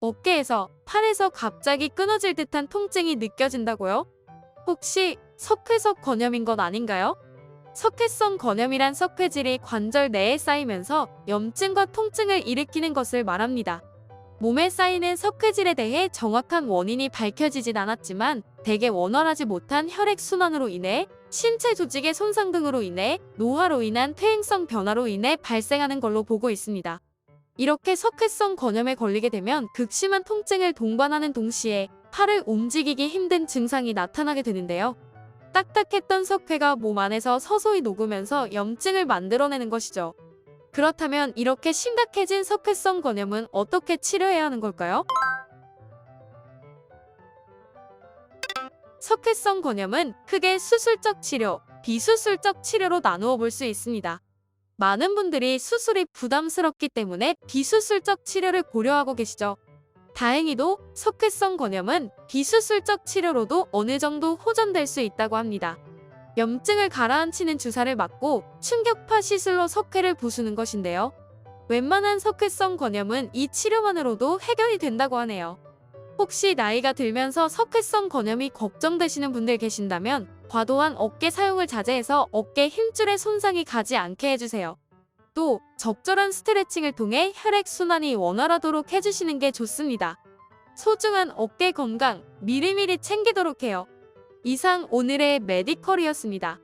어깨에서, 팔에서 갑자기 끊어질 듯한 통증이 느껴진다고요? 혹시 석회석 건염인 건 아닌가요? 석회성 건염이란 석회질이 관절 내에 쌓이면서 염증과 통증을 일으키는 것을 말합니다. 몸에 쌓이는 석회질에 대해 정확한 원인이 밝혀지진 않았지만 대개 원활하지 못한 혈액순환으로 인해 신체 조직의 손상 등으로 인해 노화로 인한 퇴행성 변화로 인해 발생하는 걸로 보고 있습니다. 이렇게 석회성 건염에 걸리게 되면 극심한 통증을 동반하는 동시에 팔을 움직이기 힘든 증상이 나타나게 되는데요. 딱딱했던 석회가 몸 안에서 서서히 녹으면서 염증을 만들어내는 것이죠. 그렇다면 이렇게 심각해진 석회성 건염은 어떻게 치료해야 하는 걸까요? 석회성 건염은 크게 수술적 치료, 비수술적 치료로 나누어 볼 수 있습니다. 많은 분들이 수술이 부담스럽기 때문에 비수술적 치료를 고려하고 계시죠. 다행히도 석회성 건염은 비수술적 치료로도 어느 정도 호전될 수 있다고 합니다. 염증을 가라앉히는 주사를 맞고 충격파 시술로 석회를 부수는 것인데요. 웬만한 석회성 건염은 이 치료만으로도 해결이 된다고 하네요. 혹시 나이가 들면서 석회성 건염이 걱정되시는 분들 계신다면 과도한 어깨 사용을 자제해서 어깨 힘줄에 손상이 가지 않게 해주세요. 또 적절한 스트레칭을 통해 혈액순환이 원활하도록 해주시는 게 좋습니다. 소중한 어깨 건강 미리미리 챙기도록 해요. 이상 오늘의 메디컬이었습니다.